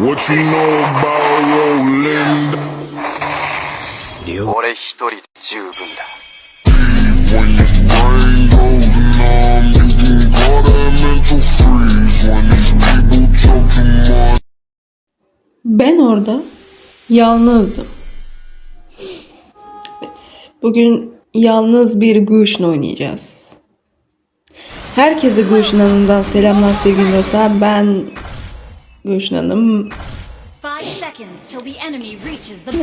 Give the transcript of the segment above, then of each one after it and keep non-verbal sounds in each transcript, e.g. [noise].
What you know about rolling? 俺一人で十分だ When your brain goes numb, you can call that mental freeze. When these people talk too much. Ben orada yalnızdım. Evet, bugün yalnız bir Guşn oynayacağız. Herkese Guşn Hanım'dan selamlar sevgili dostlar. Ben Guşn Hanım.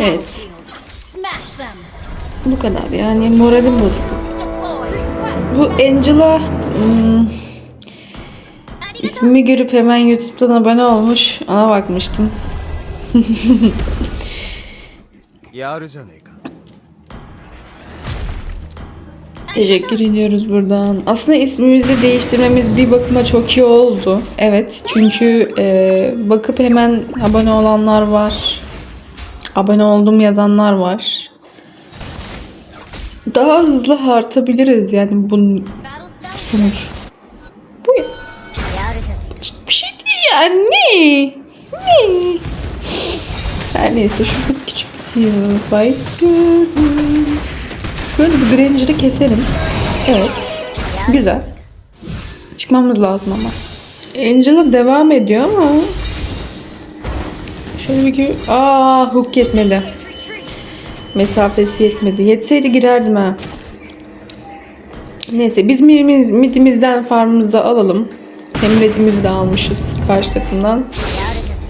Evet. Bu kadar yani moralim bozuldu. Bu Angela hmm, ismimi görüp hemen YouTube'dan abone olmuş. Ona bakmıştım. [laughs] Teşekkür ediyoruz buradan. Aslında ismimizi değiştirmemiz bir bakıma çok iyi oldu. Evet çünkü e, bakıp hemen abone olanlar var. Abone oldum yazanlar var. Daha hızlı artabiliriz yani bunun sonuç. Bu bir şey değil yani ne? Ne? Her neyse şu küçük bitiyor. Bye. Şöyle bir Granger'ı keselim. Evet. Güzel. Çıkmamız lazım ama. Angela devam ediyor ama Şöyle bir gö- Aa hook yetmedi. Mesafesi yetmedi. Yetseydi girerdim ha. Neyse biz midimiz, midimizden farmımızı alalım. Hem redimizi de almışız karşı takımdan.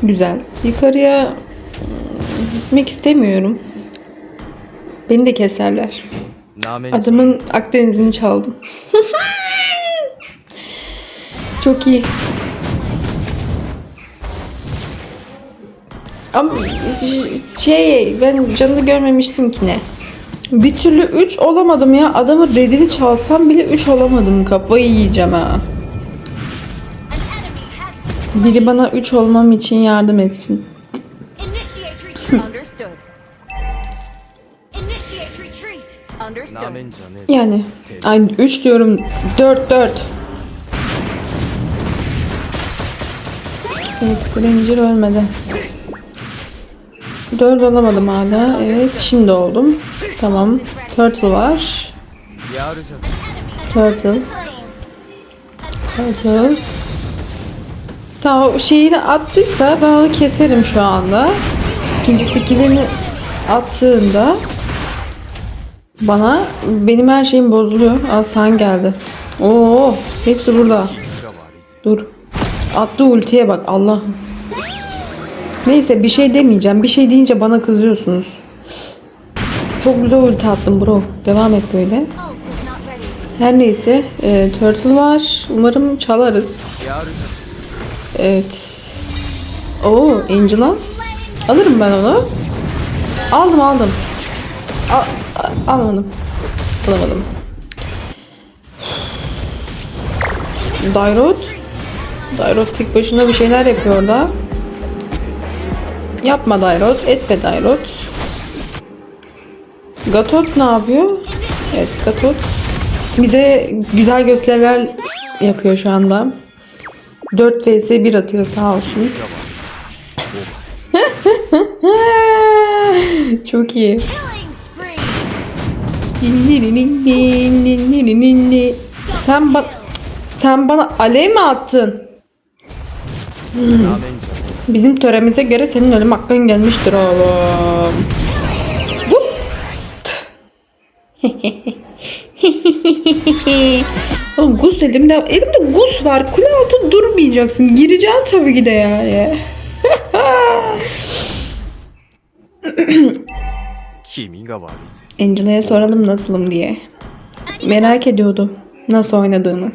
Güzel. Yukarıya ım, gitmek istemiyorum. Beni de keserler. Namenciyi. Adamın Akdeniz'ini çaldım. Çok iyi. Ama şey ben canını görmemiştim ki ne. Bir türlü 3 olamadım ya. Adamı redini çalsam bile 3 olamadım. Kafayı yiyeceğim ha. Biri bana 3 olmam için yardım etsin. Yani aynı 3 diyorum 4 4. Evet Granger ölmedi. 4 alamadım hala. Evet şimdi oldum. Tamam. Turtle var. Turtle. Turtle. Tamam şeyini attıysa ben onu keserim şu anda. Çünkü skillini attığında bana benim her şeyim bozuluyor. Aa sen geldi. Oo hepsi burada. Dur. Attı ultiye bak Allah. Neyse bir şey demeyeceğim. Bir şey deyince bana kızıyorsunuz. Çok güzel ulti attım bro. Devam et böyle. Her neyse. E, turtle var. Umarım çalarız. Evet. Oo Angela. Alırım ben onu. Aldım aldım. Al, almadım. Alamadım. Dairot. Dairot tek başına bir şeyler yapıyor orada. Yapma Dairot. Etme Dairot. Gatot ne yapıyor? Evet Gatot. Bize güzel gösteriler yapıyor şu anda. 4 vs 1 atıyor sağ olsun. [laughs] Çok iyi. Sen bak sen bana alev mi attın? Hmm. Bizim töremize göre senin ölüm hakkın gelmiştir oğlum. [laughs] oğlum gus elimde, elimde gus var. Kule altı durmayacaksın. Gireceğim tabii ki de yani. [laughs] Angela'ya soralım nasılım diye. Merak ediyordu nasıl oynadığımı.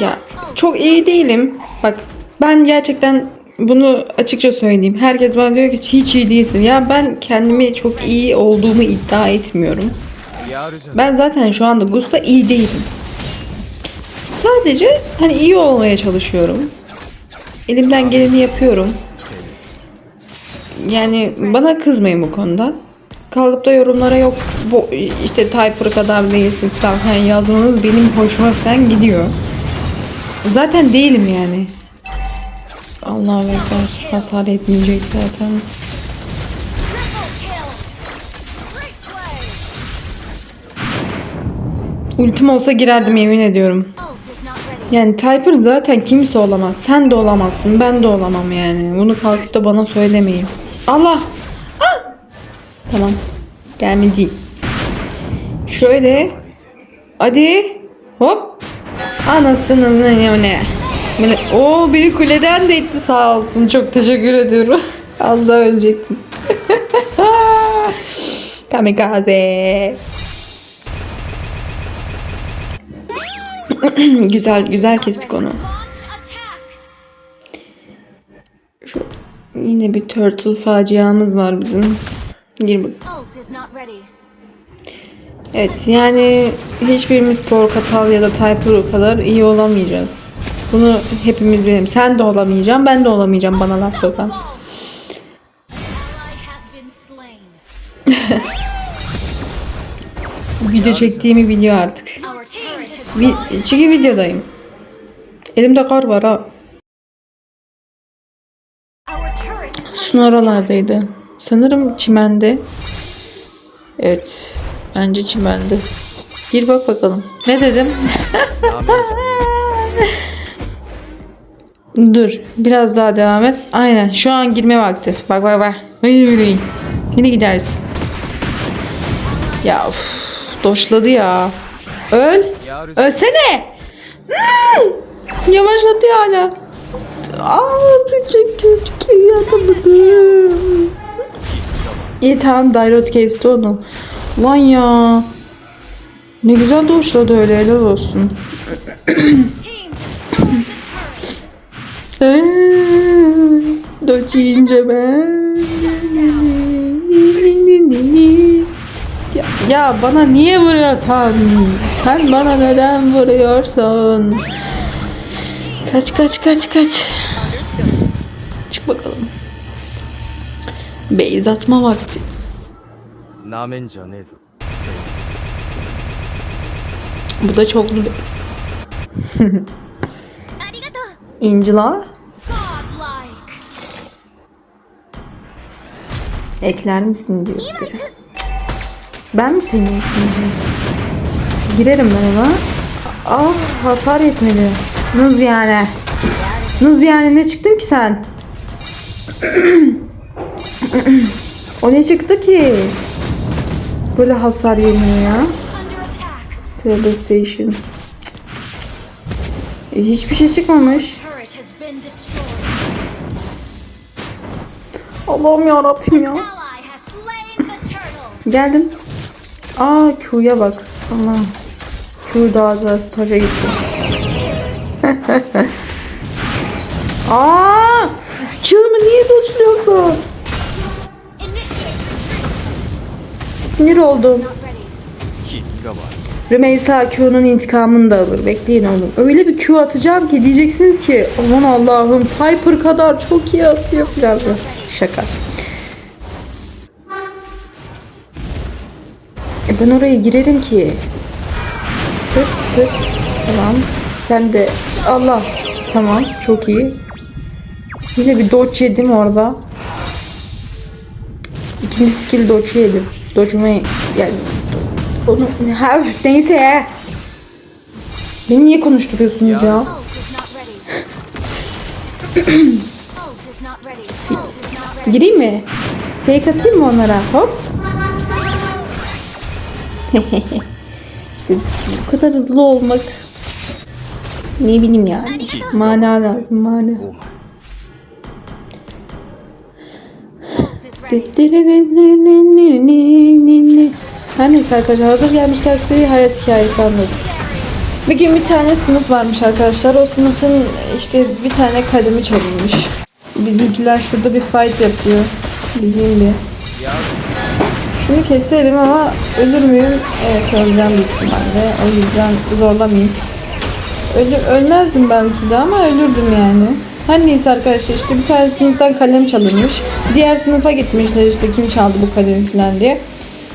Ya çok iyi değilim. Bak ben gerçekten bunu açıkça söyleyeyim. Herkes bana diyor ki hiç iyi değilsin. Ya ben kendimi çok iyi olduğumu iddia etmiyorum. Ben zaten şu anda Gus'ta iyi değilim. Sadece hani iyi olmaya çalışıyorum. Elimden geleni yapıyorum. Yani bana kızmayın bu konuda. Kalkıp da yorumlara yok bu işte Typer kadar değilsin falan yazmanız benim hoşuma falan gidiyor. Zaten değilim yani. Allah bekler. Hasar etmeyecek zaten. Ultim olsa girerdim yemin ediyorum. Yani Typer zaten kimse olamaz. Sen de olamazsın. Ben de olamam yani. Bunu kalkıp da bana söylemeyin. Allah! Ah! Tamam. Gelmedi. Şöyle. Hadi. Hop. Anasının ne ne. Oo beni kuleden de etti sağ olsun. Çok teşekkür ediyorum. [laughs] Az daha ölecektim. [laughs] Kamikaze. [clears throat] güzel güzel kestik onu. Yine bir turtle faciamız var bizim. Gir bak. Evet yani hiçbirimiz Porkatal ya da Typer kadar iyi olamayacağız. Bunu hepimiz bilelim. Sen de olamayacaksın, ben de olamayacağım bana laf sokan. [laughs] Video çektiğimi biliyor artık. Vi çünkü videodayım. Elimde kar var ha. Şunun oralardaydı. Sanırım çimende. Evet. Bence çimende. Gir bak bakalım. Ne dedim? [laughs] Dur. Biraz daha devam et. Aynen. Şu an girme vakti. Bak bak bak. Yine gidersin. Ya of. Doşladı ya. Öl. Ölsene. Hmm. Yavaşladı hala. Aa, teşekkür yapamadım. İyi tamam Dairot kesti onu. Lan ya. Ne güzel doşladı öyle helal olsun. turret. Doçince ben. Ya, ya bana niye vuruyorsun? Sen bana neden vuruyorsun? Kaç kaç kaç kaç. Beyz atma vakti. Bu da çoklu [laughs] İncila. Ekler misin diyor biri. Ben mi seni ekleyeceğim? Girerim ben ona. Ah hasar yetmedi. Nuz yani. Nuz yani ne çıktın ki sen? [clears throat] o ne çıktı ki? Böyle hasar yemiyor ya. Tövbe station. E, hiçbir şey çıkmamış. Allah'ım ya Rabbim ya. Geldim. Aa Q'ya bak. Allah. Q daha da taca gitti. [laughs] Aa! Q'mu niye doçluyorsun? Sinir oldum. Rümeysa Q'nun intikamını da alır. Bekleyin oğlum. Öyle bir Q atacağım ki diyeceksiniz ki aman Allah'ım Piper kadar çok iyi atıyor falan. Şaka. E ben oraya girerim ki. Tık tık. Tamam. Sen de Allah. Tamam. Çok iyi. Yine bir dodge yedim orada. İkinci skill dodge yedim. Dodge'umu yani onu ha, neyse. Beni niye konuşturuyorsunuz ya? Ready. Gireyim mi? Fake atayım mı onlara? Hop. [laughs] işte bu kadar hızlı olmak ne bileyim yani. Mana lazım mana. Her neyse arkadaşlar hazır gelmişler size hayat hikayesi anlat. Bir gün bir tane sınıf varmış arkadaşlar. O sınıfın işte bir tane kalemi çalınmış. Bizimkiler şurada bir fight yapıyor. Bileyim bir. Şunu keserim ama ölür müyüm? Evet öleceğim büyük ihtimalle. O yüzden zorlamayayım. Ölü, ölmezdim belki de ama ölürdüm yani. Her neyse arkadaşlar işte bir tane sınıftan kalem çalınmış. Diğer sınıfa gitmişler işte kim çaldı bu kalemi falan diye.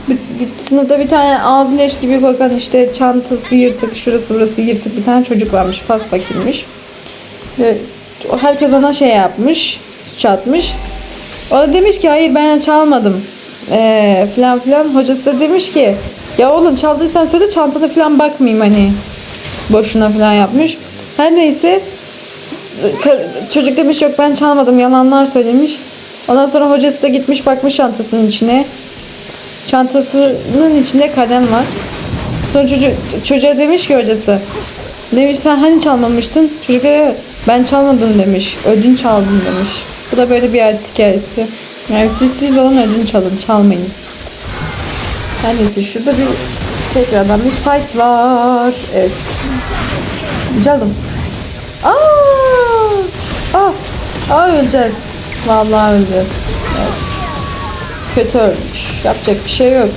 Bir, bir sınıfta bir tane ağzı leş gibi kokan işte çantası yırtık, şurası burası yırtık bir tane çocuk varmış. Fas fakirmiş. Ve herkes ona şey yapmış. Suç atmış. O da demiş ki hayır ben çalmadım. Ee, filan filan. Hocası da demiş ki ya oğlum çaldıysan söyle çantada filan bakmayayım hani. Boşuna filan yapmış. Her neyse Çocuk demiş yok ben çalmadım yalanlar söylemiş. Ondan sonra hocası da gitmiş bakmış çantasının içine. Çantasının içinde kalem var. Sonra çocuk, çocuğa demiş ki hocası. Demiş sen hani çalmamıştın? Çocuk da "Evet, ben çalmadım demiş. Ödünç aldım demiş. Bu da böyle bir hayat hikayesi. Yani siz siz olun ödünç alın çalmayın. Her neyse şurada bir tekrardan bir fight var. Evet. Canım. Aa! Ah! Aa öleceğiz. Vallahi öleceğiz. Evet. Kötü ölmüş. Yapacak bir şey yok.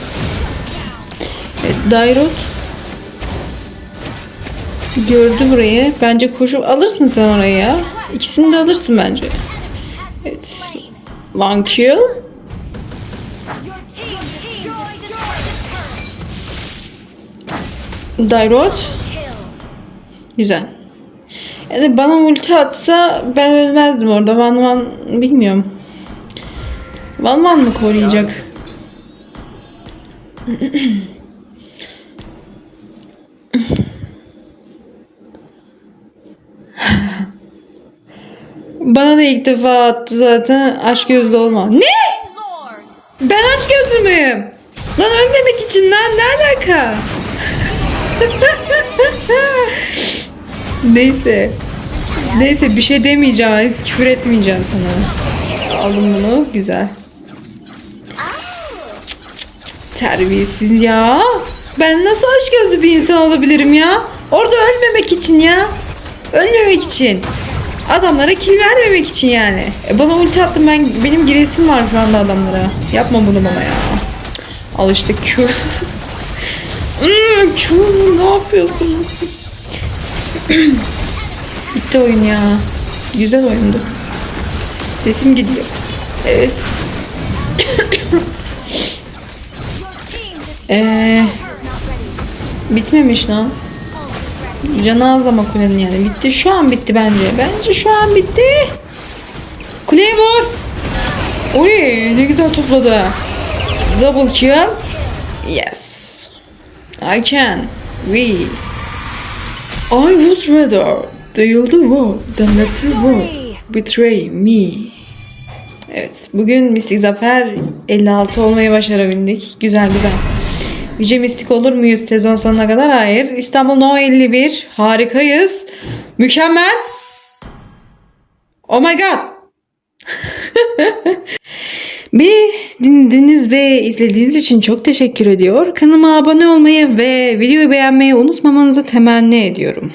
Evet, gördü burayı. Bence koşup alırsın sen orayı ya. İkisini de alırsın bence. Evet. One kill. Dairot. Güzel. Yani bana ulti atsa ben ölmezdim orada. Van Van bilmiyorum. Van Van mı koruyacak? [laughs] Bana da ilk defa attı zaten. Aşk gözlü olma. Ne? Ben aç gözlü müyüm? Lan ölmemek için lan ne alaka? [laughs] Neyse. Neyse bir şey demeyeceğim. Küfür etmeyeceğim sana. Aldım bunu. Güzel. Terbiyesiz ya. Ben nasıl aç gözlü bir insan olabilirim ya? Orada ölmemek için ya. Ölmemek için. Adamlara kill vermemek için yani. E bana ulti attım ben benim giresim var şu anda adamlara. Yapma bunu bana ya. Al işte Q. [laughs] Hmm, Q ne yapıyorsun? [clears throat] Bitti oyun ya. Güzel oyundu. Sesim gidiyor. Evet. [coughs] Eee bitmemiş lan. Canı az ama kulenin yani. Bitti. Şu an bitti bence. Bence şu an bitti. Kuleye vur. Oy ne güzel topladı. Double kill. Yes. I can. We. I would rather the yolda war than let war betray me. Evet, bugün Mistik Zafer 56 olmayı başarabildik. Güzel güzel. Yüce Mistik olur muyuz sezon sonuna kadar? Hayır. İstanbul No 51. Harikayız. Mükemmel. Oh my god. [laughs] Beni dinlediğiniz ve izlediğiniz için çok teşekkür ediyor. Kanalıma abone olmayı ve videoyu beğenmeyi unutmamanızı temenni ediyorum.